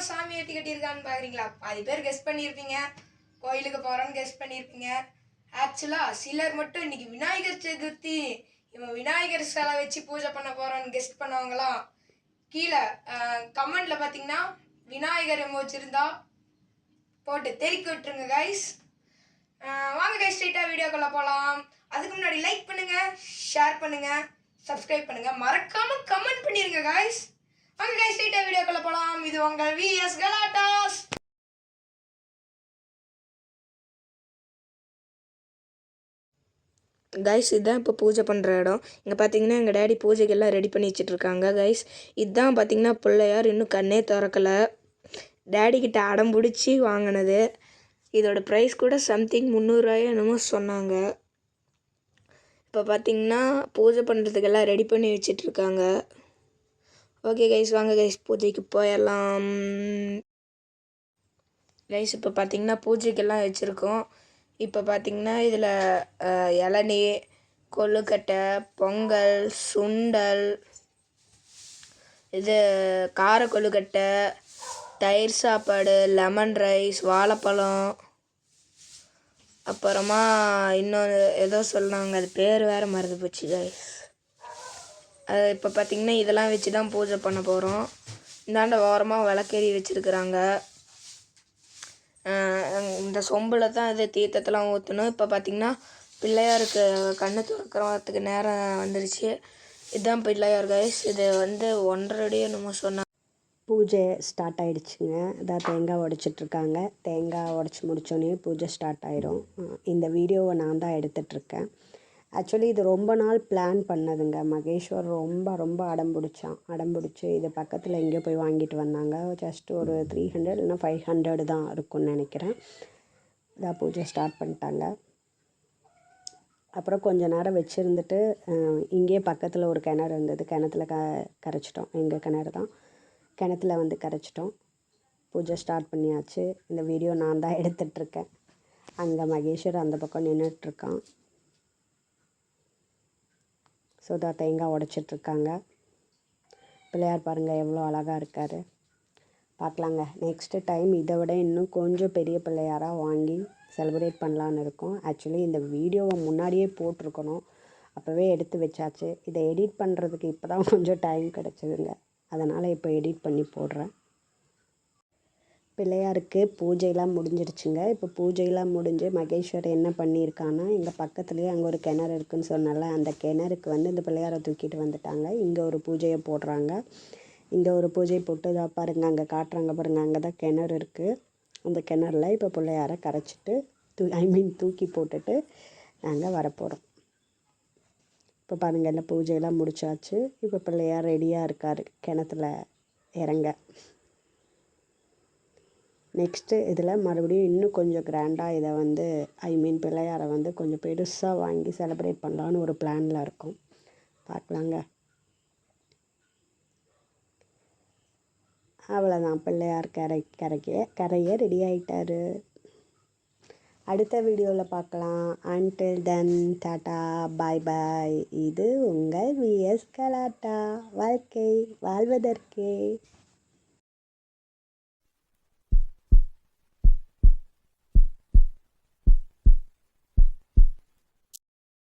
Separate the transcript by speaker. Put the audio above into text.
Speaker 1: தான் சாமி வெட்டி கட்டியிருக்கான்னு பார்க்குறீங்களா பாதி பேர் கெஸ்ட் பண்ணியிருப்பீங்க. கோயிலுக்கு போகிறோன்னு கெஸ் பண்ணியிருப்பீங்க. ஆக்சுவலாக சிலர் மட்டும் இன்றைக்கி விநாயகர் சதுர்த்தி இவன் விநாயகர் சிலை வச்சு பூஜை பண்ண போகிறோன்னு கெஸ்ட் பண்ணவங்களாம் கீழே கமெண்டில் பார்த்தீங்கன்னா விநாயகர் எமோஜ் வச்சுருந்தா போட்டு தெறிக்க விட்டுருங்க கைஸ் வாங்க கைஸ் ஸ்ட்ரெயிட்டாக வீடியோக்குள்ளே போகலாம் அதுக்கு முன்னாடி லைக் பண்ணுங்கள் ஷேர் பண்ணுங்கள் சப்ஸ்கிரைப் பண்ணுங்கள் மறக்காமல் கமெண்ட் பண்ணிடுங்க கைஸ் கைஸ் ஸ்ட்ரெயிட்டாக வீடியோக்குள்ள போகலாம் இது உங்கள் விஎஸ் கலாட்டாஸ்
Speaker 2: கைஸ் இதுதான் இப்போ பூஜை பண்ணுற இடம். இங்கே பார்த்தீங்கன்னா எங்கள் டேடி பூஜைக்கெல்லாம் ரெடி பண்ணி வச்சுட்ருக்காங்க கைஸ் இதுதான் பார்த்தீங்கன்னா பிள்ளையார் இன்னும் கண்ணே திறக்கலை. டேடி அடம் பிடிச்சி வாங்கினது. இதோட ப்ரைஸ் கூட சம்திங் முந்நூறுரூவாயோ என்னமோ சொன்னாங்க. இப்போ பார்த்தீங்கன்னா பூஜை பண்ணுறதுக்கெல்லாம் ரெடி பண்ணி வச்சிட்டு இருக்காங்க ஓகே கைஸ் வாங்க கைஸ் பூஜைக்கு போயிடலாம். கைஸ் இப்போ பார்த்தீங்கன்னா பூஜைக்கெல்லாம் வச்சுருக்கோம். இப்போ பார்த்தீங்கன்னா இதில் இளநீ கொழுக்கட்டை பொங்கல் சுண்டல் இது கார கொழுக்கட்டை தயிர் சாப்பாடு லெமன் ரைஸ் வாழைப்பழம். அப்புறமா இன்னொன்று ஏதோ சொன்னாங்க அது பேர் வேறு மறந்து போச்சு கைஸ் இப்போ பார்த்திங்கன்னா இதெல்லாம் வச்சு தான் பூஜை பண்ண போகிறோம் இந்தாண்ட ஓரமாக விளக்கேறி வச்சுருக்குறாங்க. இந்த சொம்பில் தான் இது தீர்த்தத்தெல்லாம் ஊற்றணும் இப்போ பார்த்திங்கன்னா பிள்ளையாருக்கு கண்ணு திறக்கிறதுக்கு நேரம் வந்துருச்சு. இதுதான் பிள்ளையார் கைஸ் இது வந்து ஒன்றரை அடி என்னமோ சொன்னாங்க.
Speaker 3: பூஜை ஸ்டார்ட் ஆகிடுச்சுங்க இதான் தேங்காய் உடைச்சிட்ருக்காங்க. தேங்காய் உடச்சி முடித்தோடனே பூஜை ஸ்டார்ட் ஆயிரும். இந்த வீடியோவை நான் தான் எடுத்துகிட்ருக்கேன் ஆக்சுவலி இது ரொம்ப நாள் பிளான் பண்ணதுங்க. மகேஸ்வர் ரொம்ப ரொம்ப அடம் பிடிச்சான். அடம் பிடிச்சி இது பக்கத்தில் எங்கேயோ போய் வாங்கிட்டு வந்தாங்க. ஜஸ்ட் ஒரு த்ரீ ஹண்ட்ரட் இல்லைனா ஃபைவ் ஹண்ட்ரடு தான் இருக்கும்னு நினைக்கிறேன். இதான் பூஜை ஸ்டார்ட் பண்ணிட்டாங்க. அப்புறம் கொஞ்ச நேரம் வச்சுருந்துட்டு இங்கேயே பக்கத்தில் ஒரு கிணறு இருந்தது. கிணத்துல க கரைச்சிட்டோம். எங்கள் கிணறு தான். கிணத்துல வந்து கரைச்சிட்டோம். பூஜை ஸ்டார்ட் பண்ணியாச்சு. இந்த வீடியோ நான் தான் எடுத்துகிட்ருக்கேன் அங்கே மகேஸ்வர் அந்த பக்கம் நின்றுட்டுருக்கான் சுதா தேங்காய் உடைச்சிட்ருக்காங்க. பிள்ளையார் பாருங்கள் எவ்வளோ அழகாக இருக்கார். பார்க்கலாங்க நெக்ஸ்ட்டு டைம் இதை விட இன்னும் கொஞ்சம் பெரிய பிள்ளையாராக வாங்கி செலிப்ரேட் பண்ணலான்னு இருக்கோம். ஆக்சுவலி இந்த வீடியோவை முன்னாடியே போட்டிருக்கணும். அப்போவே எடுத்து வச்சாச்சு. இதை எடிட் பண்ணுறதுக்கு இப்போ தான் கொஞ்சம் டைம் கிடச்சிதுங்க. அதனால் இப்போ எடிட் பண்ணி போடுறேன். பிள்ளையாருக்கு பூஜையெல்லாம் முடிஞ்சிருச்சுங்க. இப்போ பூஜையெல்லாம் முடிஞ்சு மகேஸ்வர் என்ன பண்ணியிருக்கான்னா எங்கள் பக்கத்துலேயே அங்கே ஒரு கிணறு இருக்குன்னு சொன்னால அந்த கிணறுக்கு வந்து இந்த பிள்ளையாரை தூக்கிட்டு வந்துட்டாங்க. இங்கே ஒரு பூஜையை போடுறாங்க. இங்கே ஒரு பூஜை போட்டு இதாக பாருங்க அங்கே காட்டுறாங்க பாருங்க அங்கே தான் கிணறு இருக்குது அந்த கிணறுல இப்போ பிள்ளையாரை கரைச்சிட்டு தூ ஐ மீன் தூக்கி போட்டுட்டு நாங்கள் வரப்போகிறோம் இப்போ பாருங்கள் எல்லாம் பூஜையெல்லாம் முடிச்சாச்சு. இப்போ பிள்ளையார் ரெடியாக இருக்கார் கிணத்துல இறங்க. நெக்ஸ்ட்டு இதில் மறுபடியும் இன்னும் கொஞ்சம் கிராண்டாக இதை வந்து ஐ மீன் பிள்ளையாரை வந்து கொஞ்சம் பெருசாக வாங்கி செலிப்ரேட் பண்ணலான்னு ஒரு பிளானில் இருக்கோம். பார்க்கலாங்க. அவ்வளோதான் பிள்ளையார் கரை கரைக்கே கரையே ரெடி ஆகிட்டாரு அடுத்த வீடியோவில் பார்க்கலாம். அன்டில் தென் டாட்டா பாய் பாய் இது உங்கள் விஎஸ் கலாட்டா. வாழ்க்கை வாழ்வதற்கே.